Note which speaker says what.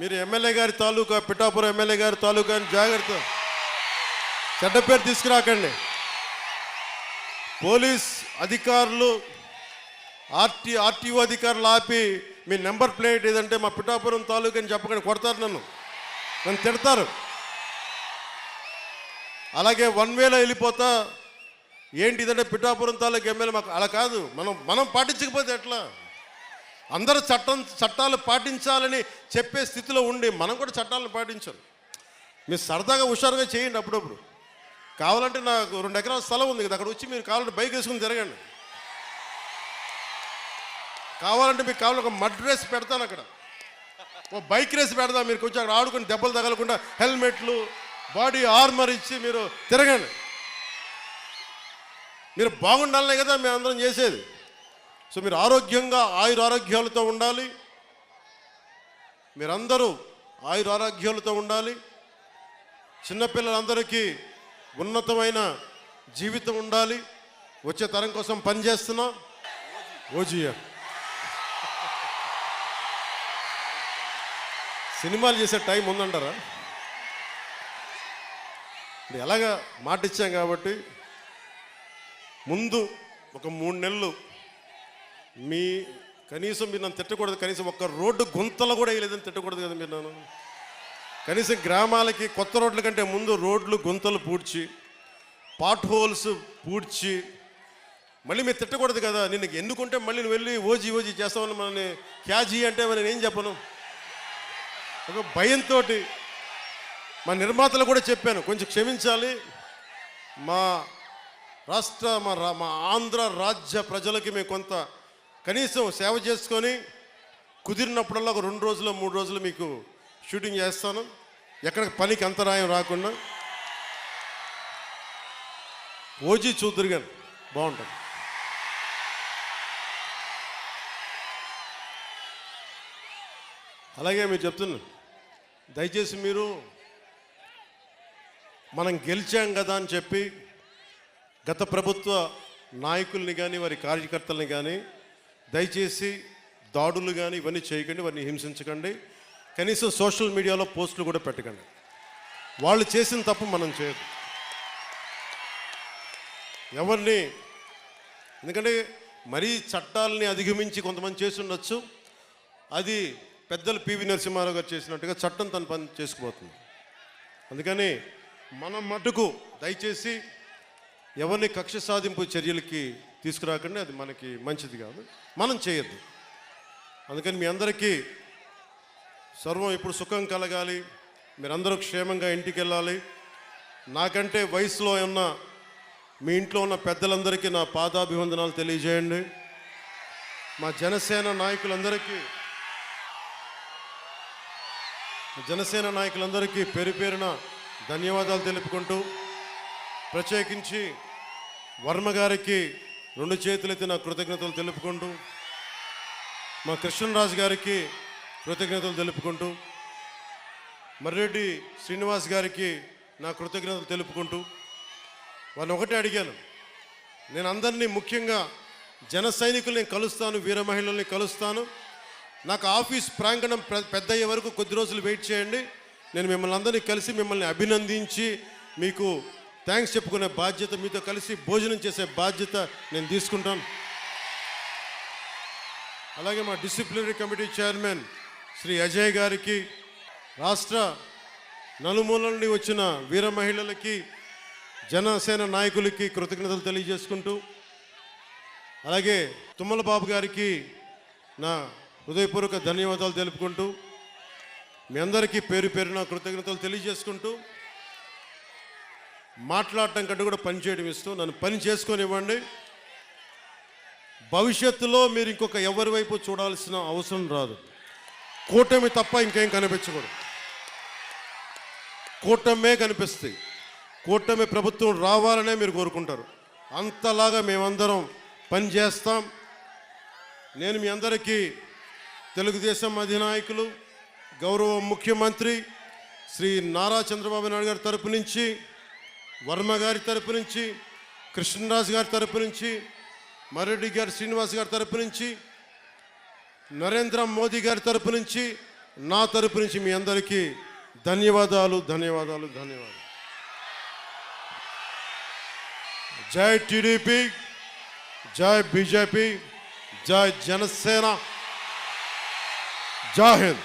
Speaker 1: మీరు ఎమ్మెల్యే గారి తాలూకా పిఠాపురం ఎమ్మెల్యే గారి తాలూకా అని జాగ్రత్త. చెడ్డ పేరు తీసుకురాకండి. పోలీస్ అధికారులు ఆర్టీ ఆర్టీఓ అధికారులు ఆపి మీ నెంబర్ ప్లేట్ ఏదంటే మా పిఠాపురం తాలూకా అని చెప్పకండి కొడతారు నన్ను. నన్ను తిడతారు. అలాగే వన్ వేలో వెళ్ళిపోతా ఏంటి ఇదంటే పిఠాపురం తాలూకా ఎమ్మెల్యే మాకు అలా కాదు. మనం మనం పాటించకపోతే ఎట్లా? అందరూ చట్టం చట్టాలు పాటించాలని చెప్పే స్థితిలో ఉండి మనం కూడా చట్టాలను పాటించాలి. మీరు సరదాగా హుషారుగా చేయండి అప్పుడప్పుడు. కావాలంటే నాకు రెండు ఎకరాల స్థలం ఉంది కదా అక్కడ వచ్చి మీరు కావాలంటే బైక్ వేసుకుని తిరగండి. కావాలంటే మీకు కావాలి ఒక మడ్ రేస్ పెడతాను అక్కడ. ఓ బైక్ రేస్ పెడదాం మీరు కొంచెం అక్కడ ఆడుకుని దెబ్బలు తగలకుండా హెల్మెట్లు బాడీ ఆర్మర్ ఇచ్చి మీరు తిరగండి. మీరు బాగుండాలనే కదా మేము అందరం చేసేది. సో మీరు ఆరోగ్యంగా ఆయుర ఆరోగ్యాలతో ఉండాలి. మీరందరూ ఆయుర ఆరోగ్యాలతో ఉండాలి. చిన్నపిల్లలందరికీ ఉన్నతమైన జీవితం ఉండాలి. వచ్చే తరం కోసం పనిచేస్తున్నా ఓజీయ సినిమాలు చేసే టైం ఉందంటారా? ఎలాగ ఎలాగా మాట ఇచ్చాం కాబట్టి ముందు ఒక మూడు నెలలు మీ కనీసం మీరు నన్ను తిట్టకూడదు కనీసం ఒక్క రోడ్డు గుంతలు కూడా వేయలేదని తిట్టకూడదు కదా మీరు నన్ను. కనీసం గ్రామాలకి కొత్త రోడ్ల కంటే ముందు రోడ్లు గుంతలు పూడ్చి పాట్ హోల్స్ పూడ్చి మళ్ళీ మీరు తిట్టకూడదు కదా. నిన్ను ఎన్నుకుంటే మళ్ళీ నువ్వు వెళ్ళి ఓజీ ఓజీ చేస్తామని మనల్ని క్యాజీ అంటే మరి నేను ఏం చెప్పను? ఒక భయంతో మా నిర్మాతలు కూడా చెప్పాను కొంచెం క్షమించాలి. మా రాష్ట్ర మా రా- మా ఆంధ్ర రాజ్య ప్రజలకి మేము కొంత కనీసం సేవ చేసుకొని కుదిరినప్పుడల్లా ఒక రెండు రోజులు మూడు రోజులు మీకు షూటింగ్ చేస్తాను. ఎక్కడ పనికి అంతరాయం రాకుండా. ఓజీ చూద్దరు కానీ బాగుంటుంది అలాగే మీరు చెప్తున్నా దయచేసి మీరు మనం గెలిచాం కదా అని చెప్పి గత ప్రభుత్వ నాయకుల్ని కానీ వారి కార్యకర్తల్ని కానీ దయచేసి దాడులు కానీ ఇవన్నీ చేయకండి వారిని హింసించకండి. కనీసం సోషల్ మీడియాలో పోస్టులు కూడా పెట్టకండి. వాళ్ళు చేసిన తప్పు మనం చేయదు. ఎవరిని ఎందుకంటే మరీ చట్టాలని అధిగమించి కొంతమంది చేసి ఉండొచ్చు. అది పెద్దలు పివి నరసింహారావు గారు చేసినట్టుగా చట్టం తన పని చేసుకుపోతుంది. అందుకని మనం మటుకు దయచేసి ఎవరిని కక్ష సాధింపు చర్యలకి తీసుకురాకండి అది మనకి మంచిది కాదు. మనం చేయొద్దు. అందుకని మీ అందరికీ సర్వం ఇప్పుడు సుఖం కలగాలి. మీరందరూ క్షేమంగా ఇంటికి వెళ్ళాలి నాకంటే వయసులో ఉన్న మీ ఇంట్లో ఉన్న పెద్దలందరికీ నా పాదాభివందనాలు తెలియజేయండి. మా జనసేన నాయకులందరికీ జనసేన నాయకులందరికీ పేరు పేరున ధన్యవాదాలు తెలుపుకుంటూ ప్రత్యేకించి వర్మ గారికి రెండు చేతులైతే నా కృతజ్ఞతలు తెలుపుకుంటూ మా కృష్ణరాజు గారికి కృతజ్ఞతలు తెలుపుకుంటూ మర్రెడ్డి శ్రీనివాస్ గారికి నా కృతజ్ఞతలు తెలుపుకుంటూ వాళ్ళని ఒకటే అడిగాను. నేను అందరినీ ముఖ్యంగా జన సైనికుల్ని కలుస్తాను వీర మహిళల్ని కలుస్తాను. నాకు ఆఫీస్ ప్రాంగణం పె- పెద్ద అయ్యే వరకు కొద్ది రోజులు వెయిట్ చేయండి. నేను మిమ్మల్ని అందరినీ కలిసి మిమ్మల్ని అభినందించి మీకు థ్యాంక్స్ చెప్పుకునే బాధ్యత మీతో కలిసి భోజనం చేసే బాధ్యత నేను తీసుకుంటాను. అలాగే మా disciplinary committee chairman Shri Ajay గారికి రాష్ట్ర నలుమూల నుండి వచ్చిన వీర మహిళలకి జనసేన నాయకులకి కృతజ్ఞతలు తెలియజేసుకుంటూ అలాగే తుమ్మల బాబు గారికి నా హృదయపూర్వక ధన్యవాదాలు తెలుపుకుంటూ మీ అందరికీ పేరు పేరున కృతజ్ఞతలు తెలియజేసుకుంటూ మాట్లాడటం కంటే కూడా పని చేయడం ఇస్తూ నన్ను పని చేసుకొనివ్వండి. భవిష్యత్తులో మీరు ఇంకొక ఎవరి వైపు చూడాల్సిన అవసరం రాదు. కూటమి తప్ప ఇంకేం కనిపించకూడదు. కూటమే కనిపిస్తాయి. కూటమి ప్రభుత్వం రావాలనే మీరు కోరుకుంటారు. అంతలాగా మేమందరం పని చేస్తాం. నేను మీ అందరికీ తెలుగుదేశం అధినాయకులు గౌరవ ముఖ్యమంత్రి శ్రీ నారా చంద్రబాబు నాయుడు గారి తరపు నుంచి వర్మ గారి తరపు నుంచి కృష్ణరాజు గారి తరపు నుంచి మరెడ్డి గారి శ్రీనివాస్ గారి తరపు నుంచి నరేంద్ర మోదీ గారి తరపు నుంచి నా తరపు నుంచి మీ అందరికీ ధన్యవాదాలు ధన్యవాదాలు ధన్యవాదాలు. జై టీడీపీ జై బీజేపీ జై జనసేన. జాహింద్